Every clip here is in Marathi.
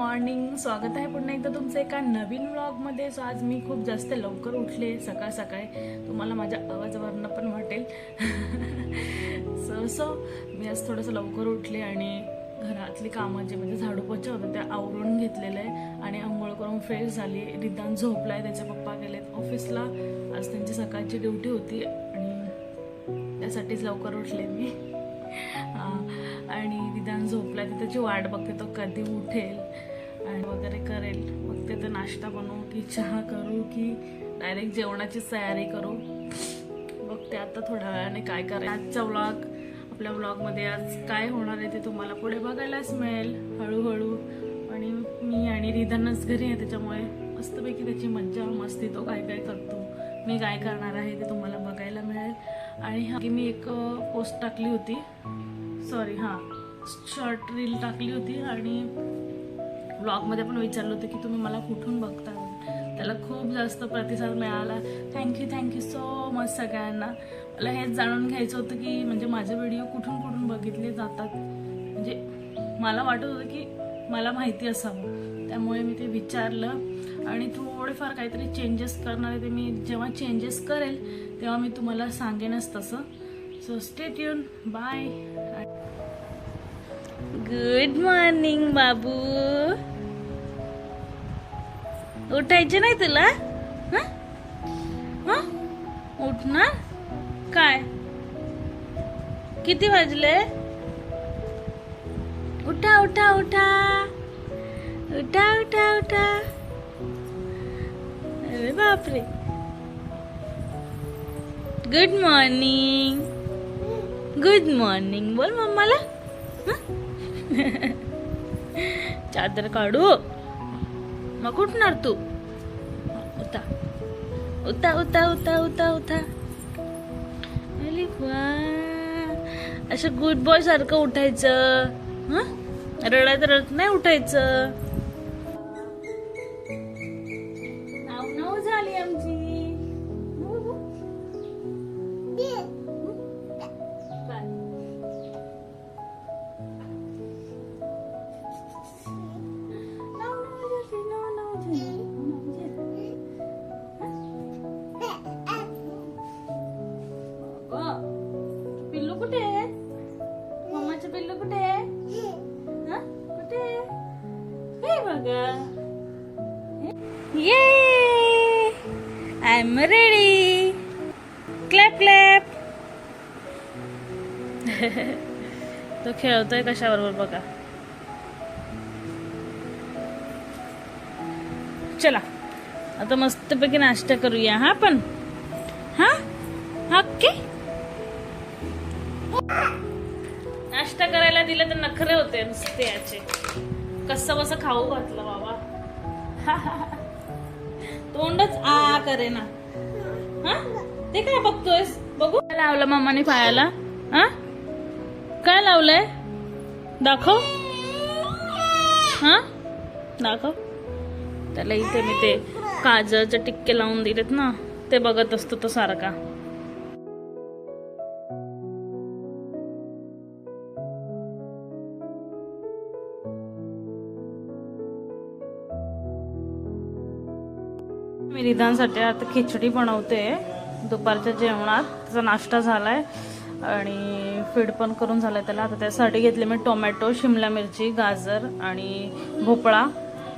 मॉर्निंग स्वागत आहे पुन्हा एकदा तुमचं एका नवीन व्लॉगमध्ये सो आज मी खूप जास्त लवकर उठले सकाळ सकाळी. तुम्हाला माझ्या आवाजावरनं पण वाटेल. सो सो मी आज थोडंसं लवकर उठले आणि घरातली कामं जे म्हणजे झाडू पोछा होतं त्या आवरून घेतलेलं आहे. आणि आंघोळ करून फ्रेश झाली. निदान झोपला आहे त्याचे पप्पा गेलेत ऑफिसला आज त्यांची सकाळची ड्युटी होती आणि त्यासाठीच लवकर उठले मी. आणि निदान झोपला तर त्याची वाट बघते तो कधी उठेल. आणि वगैरे करेल. मग ते नाश्ता बनवू की चहा करू की डायरेक्ट जेवणाची तयारी करू. बघते आता थोड्या वेळाने काय करेल आजचा व्लॉग आपल्या व्लॉगमध्ये आज काय होणार आहे ते तुम्हाला पुढे बघायलाच मिळेल हळूहळू. आणि मी आणि रिधानच घरी आहे त्याच्यामुळे मस्तपैकी त्याची मज्जा मस्ती तो काय काय करतो मी काय करणार आहे ते तुम्हाला बघायला मिळेल. आणि हा की मी एक पोस्ट टाकली होती. सॉरी हां. शॉर्ट रील टाकली होती आणि ब्लॉगमध्ये पण विचारलं होतं की तुम्ही मला कुठून बघता? त्याला खूप जास्त प्रतिसाद मिळाला. थँक्यू थँक्यू सो मच सगळ्यांना. मला हेच जाणून घ्यायचं होतं की म्हणजे माझे व्हिडिओ कुठून कुठून बघितले जातात? म्हणजे मला वाटत होतं की मला माहिती असावं. त्यामुळे मी ते विचारलं. आणि थोडेफार काहीतरी चेंजेस करणार आहे ते मी जेव्हा चेंजेस करेल तेव्हा मी तुम्हाला सांगेनच तसं. सो स्टेट येऊन बाय गुड मॉर्निंग बाबू. उठायचे नाही तुला? उठणार? काय? किती वाजले? उठा उठा उठा. उठा उठा उठा. अरे बापरे. गुड मॉर्निंग गुड मॉर्निंग बोल मम्माला. चादर काढू. मग उठणार तू? उता उता उता उता उता उता अरे वा. असं गुड बॉय सारखं उठायचं. हं? रडत रडत नाही उठायचं. I am ready clap clap तो खेळतोय कशाबरोबर बघा. चला आता मस्तपैकी नाश्ता करूया हा पण? हा ओके. नाश्ता करायला दिलं तर नखरे होते नुसते याचे. कसं बस खाऊ घातलं बाबा. तोंडच आ करे ना हा? ते काय बघतोयस? बघू. काय लावलं मामाने पायाला? हा? काय लावलंय? दाखव. हा? दाखव. त्याला इथे मी ते काजळचे टिक्के लावून दिलेत ना ते बघत असतो तो सारखा. मी आता खिचडी बनवते. दुपारच्या जेवणात त्याचा नाश्ता झाला आहे आणि फीड पण करून झालाय त्याला. आता त्यासाठी घेतले मी टोमॅटो शिमला मिरची गाजर आणि भोपळा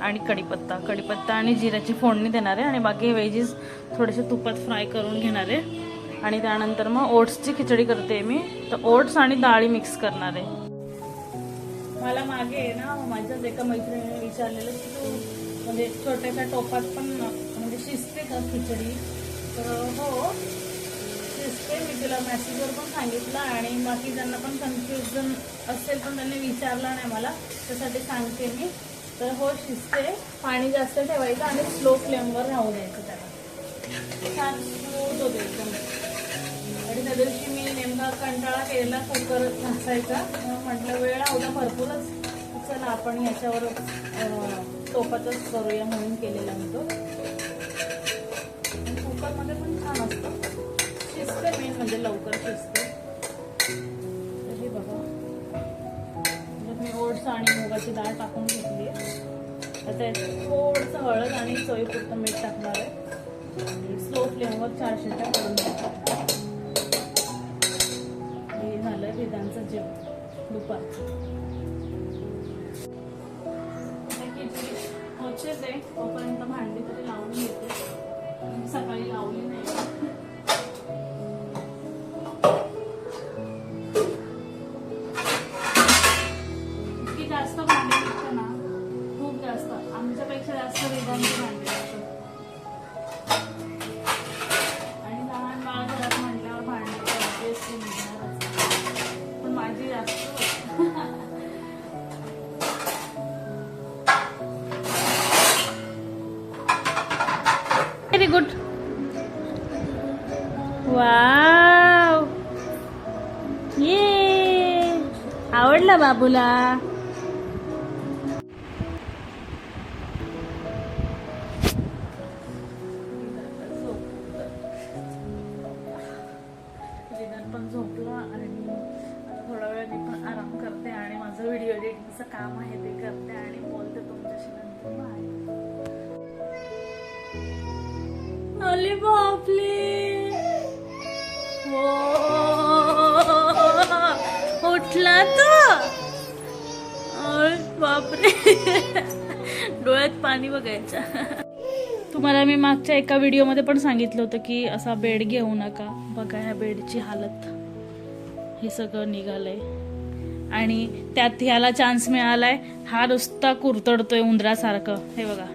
आणि कढीपत्ता. कढीपत्ता आणि जिऱ्याची फोडणी देणार आहे आणि बाकी वेजीस थोडेसे तुपात फ्राय करून घेणार आहे. आणि त्यानंतर मग ओट्सची खिचडी करते मी. तर ओट्स आणि डाळी मिक्स करणार आहे. मला मागे ना माझ्याच एका मैत्रिणीने विचारलेलं की तू म्हणजे छोट्याशा टोपात पण खिचडी. तर हो. शिजते मी तुला. मॅसेजवर पण सांगितलं आणि बाकी ज्यांना पण कन्फ्युजन असेल पण त्यांनी विचारलं नाही मला त्यासाठी सांगते मी. तर हो शिजते. पाणी जास्त ठेवायचं आणि स्लो फ्लेमवर राहू द्यायचं त्याला. छान स्मूथ होते एकदम. आणि त्या दिवशी मी नेमका कंटाळा केलेला कुकर घासायचा. म्हटलं वेळ होता भरपूरच. चला आपण याच्यावर सोपातच करूया म्हणून केलेला मी तो. शिजते मेन म्हणजे लवकर शिजते बघा. म्हणजे मी ओट्स आणि मुगाची डाळ टाकून घेतली आता थोडंसं हळद आणि चवीपुरतं मीठ टाकणार आहे. स्लो फ्लेमवर चार शिट्ट्या करून घेतात हे झालं वेदांचं जेवण. दुपारचं. आता खिचडी आहे. तोपर्यंत भांडी तरी लावून व्हेरी गुड वाव ये आवडला बाबूला? उठला बापरे. डोळ्यात पाणी बघायचं. तुम्हाला मी मागच्या एका व्हिडिओमध्ये पण सांगितलं होतं की असा बेड घेऊ नका. बघा ह्या बेडची हालत. हे सगळं निघालंय. आणि त्यात ह्याला चान्स मिळालाय. हा नुसता कुरतडतोय उंदरासारखं. हे बघा.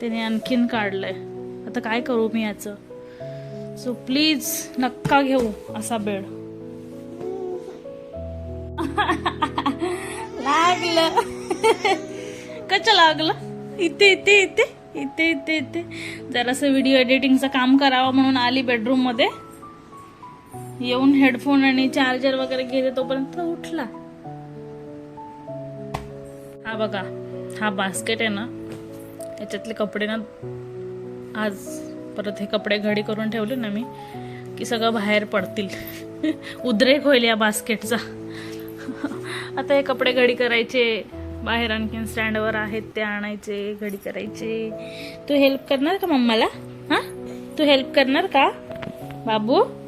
त्याने आणखीन काढलंय. आता काय करू मी याचं? सो प्लीज नक्का घेऊ असा बेड. लागलं. कच लागलं? इथे इथे इथे इथे इथे इथे. जरासं व्हिडिओ एडिटिंगचं काम करावं म्हणून आली बेडरूममध्ये. येऊन हेडफोन आणि चार्जर वगैरे घेते तोपर्यंत उठला. हा बघा हा बास्केट आहे ना याच्यातले कपडे ना आज परत हे कपडे घडी करून ठेवले ना मी की सगळं बाहेर पडतील. उद्रेक होईल या बास्केटचा आता हे कपडे घडी करायचे. बाहेर आणखीन स्टँडवर आहेत ते आणायचे घडी करायचे. तू हेल्प करणार का मम्माला? हा? तू हेल्प करणार का? बाबू?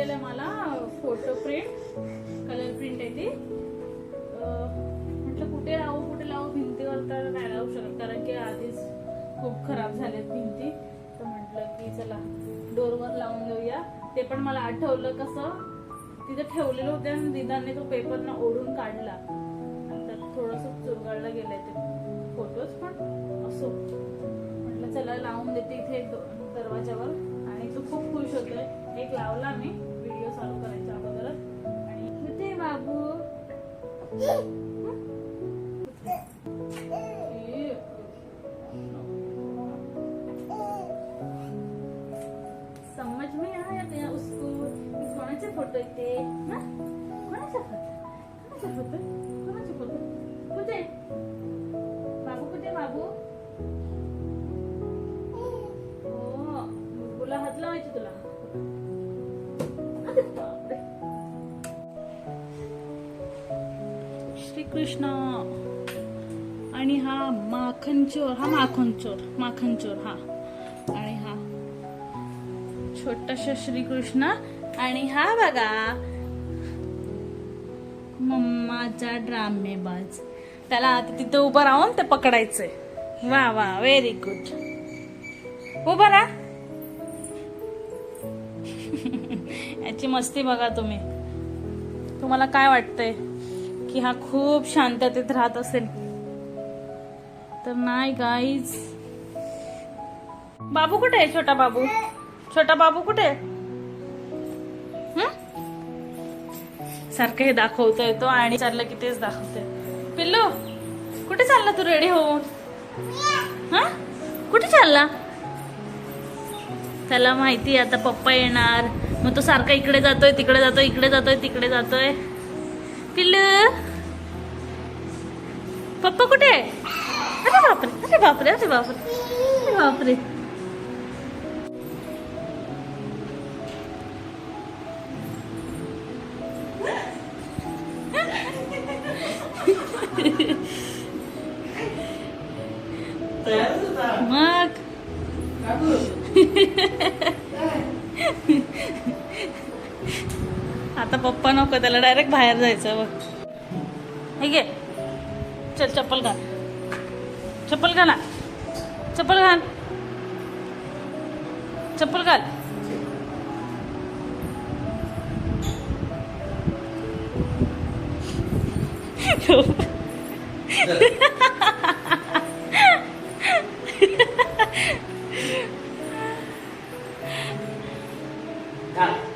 दिलेलं आहे मला फोटो प्रिंट कलर प्रिंट आहे ती. म्हटलं कुठे लावू कुठे लावू भिंतीवर तर नाही लावू शकत कारण की आधीच खूप खराब झाल्यात भिंती. तर म्हटलं की चला डोरवर लावून देऊया ते पण मला आठवलं कसं तिथे ठेवलेलं होते आणि दिदाने तो पेपर ना ओढून काढला. तर थोडस चुरगाळलं गेलंय ते फोटोज पण. असो. म्हटलं चला लावून देते इथे एक दरवाजावर. आणि तो खूप खुश होतोय. एक लावला मी. चालू करायच्या अगोदरच. आणि बाबू. कृष्ण. आणि हा माखन चोर हा माखन चोर माखन चोर हा. आणि हा. छोटासा श्रीकृष्ण. आणि हा बघा. मम्माचा ड्रामेबाज. त्याला तिथं उभं राहून ते पकडायचंय. वा वा व्हेरी गुड उभं राहा. याची मस्ती बघा तुम्ही. तुम्हाला काय वाटतंय? की हा खूप शांततेत राहत असेल. तर नाही गाईज बाबू कुठे आहे छोटा बाबू? छोटा बाबू कुठे? आहे? सारखं हे दाखवतोय तो आणि चाललं की तेच दाखवतोय. पिल्लू कुठे चालला तू रेडी होऊन? हा? कुठे चालला? त्याला माहिती आहे आता पप्पा येणार. मग तो सारखा इकडे जातोय तिकडे जातोय इकडे जातोय तिकडे जातोय. पिल्लू पप्पा कुठे आहे? अरे बापरे अरे बापरे अरे बापरे अरे बापरे मग आता पप्पा नको त्याला डायरेक्ट बाहेर जायचं बघ. हे घे. चल चप्पल घाल. चप्पल घाला चप्पल घाल. चप्पल घाल. Yeah.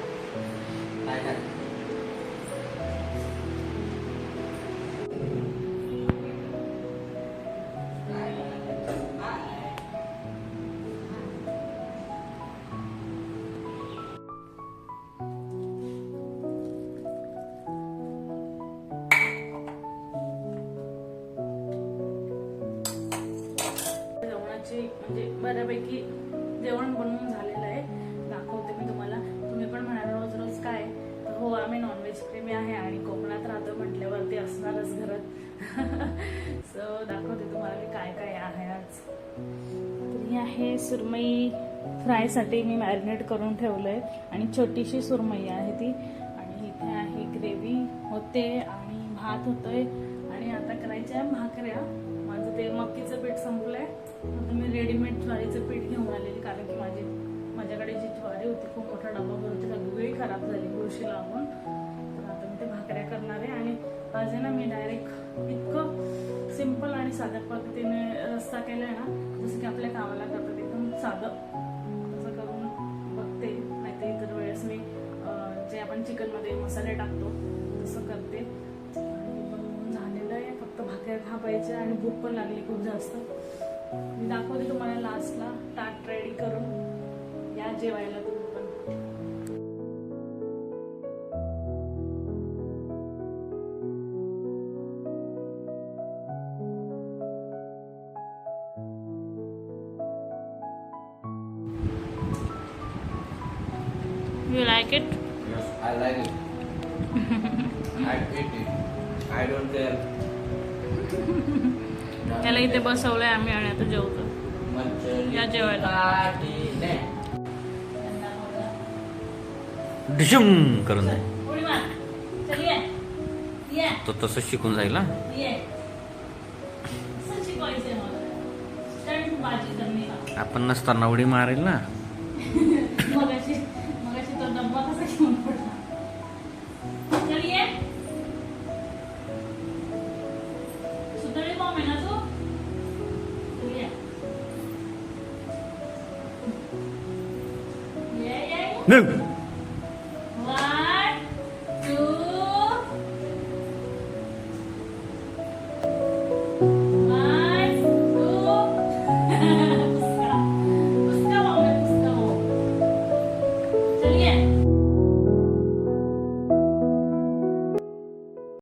म्हणजे बऱ्यापैकी जेवण बनवून झालेलं आहे. दाखवते मी तुम्हाला. तुम्ही पण म्हणाल रोज रोज काय? तर हो आम्ही नॉनव्हेज प्रेमी आहे आणि कोकणात राहतो म्हटल्यावरती असणारच घरात. सो दाखवते तुम्हाला मी काय काय आहे आज. ही आहे सुरमई फ्रायसाठी मी मॅरिनेट करून ठेवलं आहे आणि छोटीशी सुरमई आहे ती. आणि इथे आहे ग्रेव्ही होते आणि भात होतोय. आणि आता करायच्या आहे भाकऱ्या. माझं ते मक्कीचं पीठ संपलंय. आता मी रेडीमेड ज्वारीचं पीठ घेऊन आलेली कारण की माझी माझ्याकडे जी ज्वारी होती खूप मोठा डबा भरून ती सगळी खराब झाली बुरशी लागून. तर आता मी ते भाकऱ्या करणार आहे. आणि आज आहे ना मी डायरेक्ट इतकं सिंपल आणि साध्या पद्धतीने रस्ता केला आहे ना जसं की आपल्या कामाला करतात एकदम साधं. असं करून बघते नाहीतर इतर वेळेस मी जे आपण चिकनमध्ये मसाले टाकतो तसं करते. आणि झालेलं आहे. फक्त भाकऱ्या खापायच्या आणि भूक पण लागली खूप जास्त. मी दाखवते तुम्हाला लास्टला ताट रेडी करून या जेवायला तुम्ही पण You like it? Yes, I like it. I eat it. I don't care. त्याला इथे बसवलंय आम्ही आणि आता जेवतो. या जेवायला. करून. तो तसं शिकून जाईल का? आपण नसताना उडी मारेल ना? सुतळी बॉम्ब आहे ना तू चल ये. ये, ये, ये. निघ.